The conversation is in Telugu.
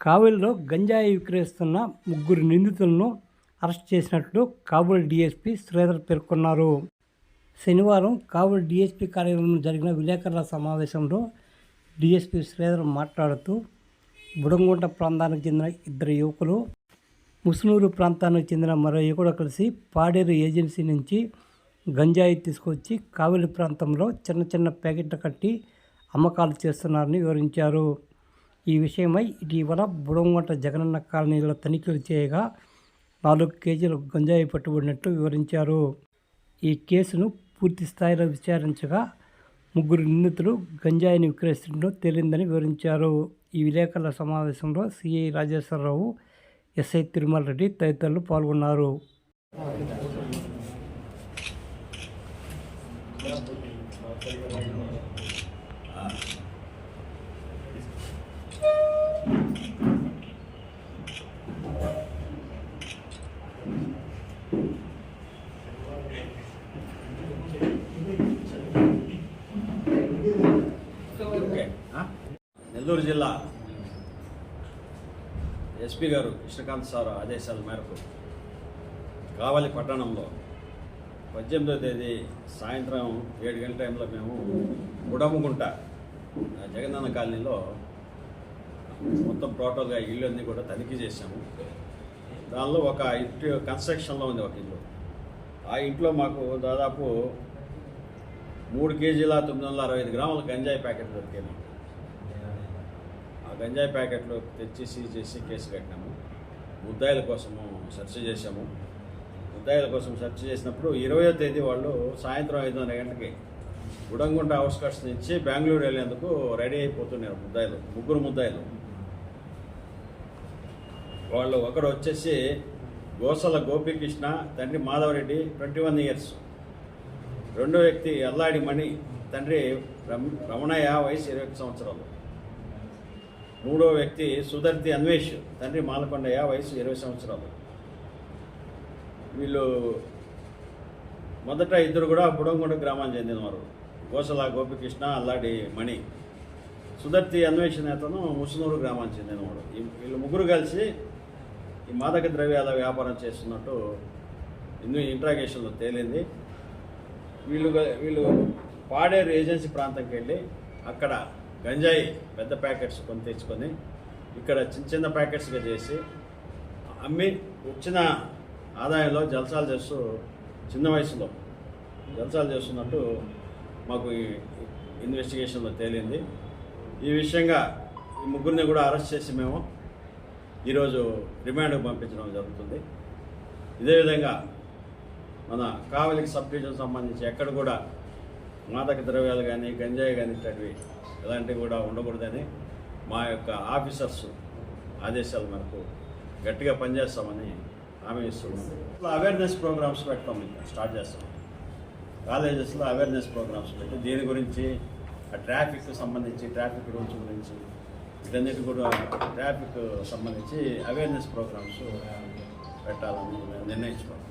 కావలిలో గంజాయి విక్రయిస్తున్న ముగ్గురు నిందితులను అరెస్ట్ చేసినట్లు కాబూల్ డీఎస్పీ శ్రీధర్ పేర్కొన్నారు. శనివారం కాబూల్ డీఎస్పీ కార్యాలయంలో జరిగిన విలేకరుల సమావేశంలో డీఎస్పీ శ్రీధర్ మాట్లాడుతూ బుడంగుంట ప్రాంతానికి చెందిన ఇద్దరు యువకులు ముసునూరు ప్రాంతానికి చెందిన మరో యువకుడు కలిసి పాడేరు ఏజెన్సీ నుంచి గంజాయి తీసుకొచ్చి కావలి ప్రాంతంలో చిన్న చిన్న ప్యాకెట్లు కట్టి అమ్మకాలు చేస్తున్నారని వివరించారు. ఈ విషయమై ఇటీవల బుడంగంట జగనన్న కాలనీలో తనిఖీలు చేయగా నాలుగు కేజీల గంజాయి పట్టుబడినట్లు వివరించారు. ఈ కేసును పూర్తి స్థాయిలో విచారించగా ముగ్గురు నిందితులు గంజాయిని విక్రయిస్తుండడం తేలిందని వివరించారు. ఈ విలేకరుల సమావేశంలో సిఐ రాజేశ్వరరావు ఎస్ఐ తిరుమల రెడ్డి తదితరులు పాల్గొన్నారు. చిత్తూరు జిల్లా ఎస్పీ గారు కృష్ణకాంత్ సార్ ఆదేశాల మేరకు కావలి పట్టణంలో పద్దెనిమిదో తేదీ సాయంత్రం ఏడు గంటల టైంలో మేము ఉడముగుంట ఆ జగనన్న కాలనీలో మొత్తం టోటల్గా ఇల్లు అన్నీ కూడా తనిఖీ చేశాము. దానిలో ఒక ఇంటి కన్స్ట్రక్షన్లో ఉంది ఒక ఇల్లు. ఆ ఇంట్లో మాకు దాదాపు మూడు కేజీల తొమ్మిది వందల అరవై ఐదు గ్రాముల గంజాయి ప్యాకెట్ దొరికాయి మాకు. గంజాయి ప్యాకెట్లు తెచ్చి సీజ్ చేసి కేసు కట్టినాము. ముద్దాయిల కోసము సెర్చ్ చేశాము. ముద్దాయిల కోసం సెర్చ్ చేసినప్పుడు ఇరవయో తేదీ వాళ్ళు సాయంత్రం ఐదున్నర గంటకి గుడంగుంట అవుట్స్కట్స్ నుంచి బెంగళూరు వెళ్ళేందుకు రెడీ అయిపోతున్నారు ముద్దాయిలు ముగ్గురు ముద్దాయిలు. వాళ్ళు ఒకడు వచ్చేసి గోసల గోపీకృష్ణ తండ్రి మాధవరెడ్డి ట్వంటీ వన్ ఇయర్స్. రెండో వ్యక్తి అల్లాడి మణి తండ్రి రమణయ్య వయసు ఇరవై సంవత్సరాలు. మూడో వ్యక్తి సుధర్తి అన్వేష్ తండ్రి మాలకొండయ్య వయసు ఇరవై సంవత్సరాలు. వీళ్ళు మొదట ఇద్దరు కూడా బుడంగొండ గ్రామానికి చెందినవారు. గోసల గోపికృష్ణ అల్లాడి మణి. సుధర్తి అన్వేషణ అతను ముసునూరు గ్రామానికి చెందినవాడు. ఈ- వీళ్ళు ముగ్గురు కలిసి ఈ మాదక ద్రవ్యాల వ్యాపారం చేస్తున్నట్టు ఇన్ని ఇంట్రాగేషన్లో తేలింది. వీళ్ళు వీళ్ళు పాడేరు ఏజెన్సీ ప్రాంతంకి వెళ్ళి అక్కడ గంజాయి పెద్ద ప్యాకెట్స్ కొని తెచ్చుకొని ఇక్కడ చిన్న చిన్న ప్యాకెట్స్గా చేసి అమ్మి వచ్చిన ఆదాయంలో జల్సాలు చేస్తూ చిన్న వయసులో జల్సాలు చేస్తున్నట్టు మాకు ఈ ఇన్వెస్టిగేషన్లో తేలింది. ఈ విషయంగా ఈ ముగ్గురిని కూడా అరెస్ట్ చేసి మేము ఈరోజు రిమాండ్కు పంపించడం జరుగుతుంది. ఇదే విధంగా మన కావలికి సబ్ డివిజన్ సంబంధించి ఎక్కడ కూడా మాదక ద్రవ్యాలు కానీ గంజాయి కానీ ఇట్లాంటివి ఇలాంటివి కూడా ఉండకూడదని మా యొక్క ఆఫీసర్స్ ఆదేశాల మేరకు గట్టిగా పనిచేస్తామని హామీ ఇస్తున్నాం. అవేర్నెస్ ప్రోగ్రామ్స్ పెడతాం ఇంకా స్టార్ట్ చేస్తాం. కాలేజెస్లో అవేర్నెస్ ప్రోగ్రామ్స్ పెట్టి దీని గురించి ఆ ట్రాఫిక్ సంబంధించి ట్రాఫిక్ రూల్స్ గురించి ఇదన్నిటి కూడా ట్రాఫిక్ సంబంధించి అవేర్నెస్ ప్రోగ్రామ్స్ పెట్టాలని నిర్ణయించుకోవాలి